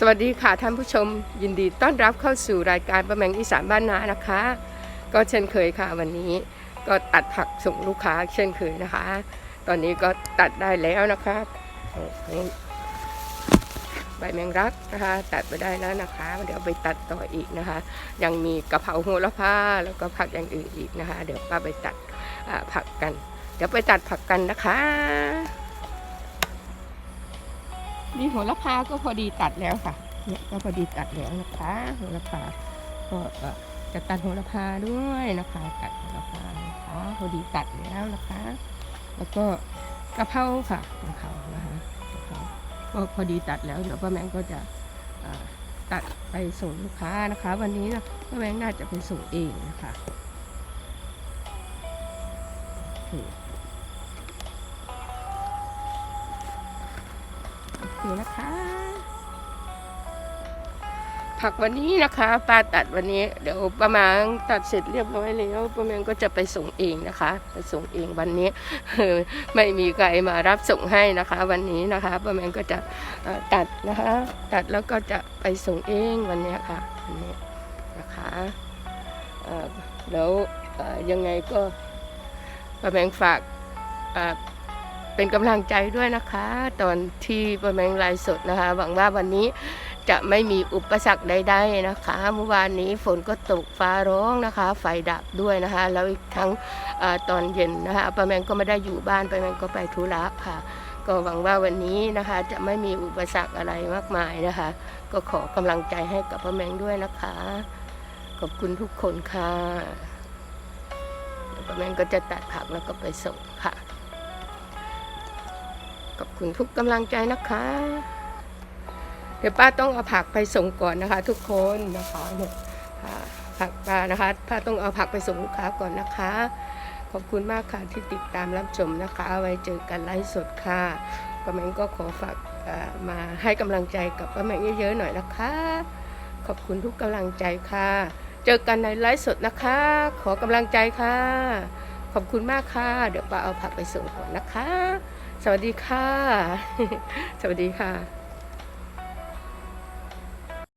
สวัสดีค่ะท่านผู้ชม ยินดีต้อนรับเข้าสู่รายการประแมงอีสานบ้านนานะคะ ก็เช่นเคยค่ะวันนี้ก็ตัดผักส่งลูกค้าเช่นเคยนะคะ ตอนนี้ก็ตัดได้แล้วนะคะใบแมงรักนะคะ ตัดไปได้แล้วนะคะ เดี๋ยวไปตัดต่ออีกนะคะ ยังมีกะเพราโหระพาแล้วก็ผักอย่างอื่นอีกนะคะ เดี๋ยวป้าไปตัดผักกัน เดี๋ยวไปตัดผักกันนะคะ นี่โหระพาก็พอดีตัดแล้วค่ะ เนี่ยก็พอดีตัดแล้วนะคะโหระพาก็จะตัดโหระพาด้วยนะคะ ตัดโหระพานะคะพอดีตัดแล้วนะคะ แล้วก็กระเพราค่ะกะเพรานะคะกะเพราก็พอดีตัดแล้วเดี๋ยวป้าแมงก็จะตัดไปส่งลูกค้านะคะ วันนี้นะป้าแมงน่าจะไปส่งเองนะคะ โอเคโอเคนะคะ ผักวันนี้นะคะปลาตัดวันนี้ เดี๋ยวประมาณตัดเสร็จเรียบร้อยแล้วประมาณก็จะไปส่งเองนะคะ ไปส่งเองวันนี้ไม่มีใครมารับส่งให้นะคะ วันนี้นะคะ ประมาณก็จะตัดนะคะ ตัดแล้วก็จะไปส่งเองวันนี้ค่ะวันนี้นะคะเอ่อแล้วยังไงก็ประมาณฝาก เป็นกำลังใจด้วยนะคะ ตอนที่ประแมงไลฟ์สดนะคะ หวังว่าวันนี้จะไม่มีอุปสรรคใดๆนะคะ เมื่อวานนี้ฝนก็ตกฟ้าร้องนะคะ ไฟดับด้วยนะคะ แล้วอีกทั้งอตอนเย็นนะคะประแมงก็ไม่ได้อยู่บ้านประแมงก็ไปธุระค่ะ ก็หวังว่าวันนี้นะคะจะไม่มีอุปสรรคอะไรมากมายนะคะ ก็ขอกำลังใจให้กับประแมงด้วยนะคะ ขอบคุณทุกคนค่ะประแมงก็จะตัดผักแล้วก็ไปส่งค่ะ คุณทุกกำลังใจนะคะ เดี๋ยวป้าต้องเอาผักไปส่งก่อนนะคะ ทุกคนนะคะเนี่ยผักป้านะคะป้าต้องเอาผักไปส่งลูกค้าก่อนนะคะ ขอบคุณมากค่ะที่ติดตามรับชมนะคะ ไว้เจอกันไลฟ์สดค่ะป้าแมงก็ขอฝากมาให้กำลังใจกับป้าแมงเยอะๆหน่อยนะคะ ขอบคุณทุกกำลังใจค่ะ เจอกันในไลฟ์สดนะคะ ขอกำลังใจค่ะ ขอบคุณมากค่ะ เดี๋ยวป้าเอาผักไปส่งก่อนนะคะ สวัสดีค่ะ สวัสดีค่ะ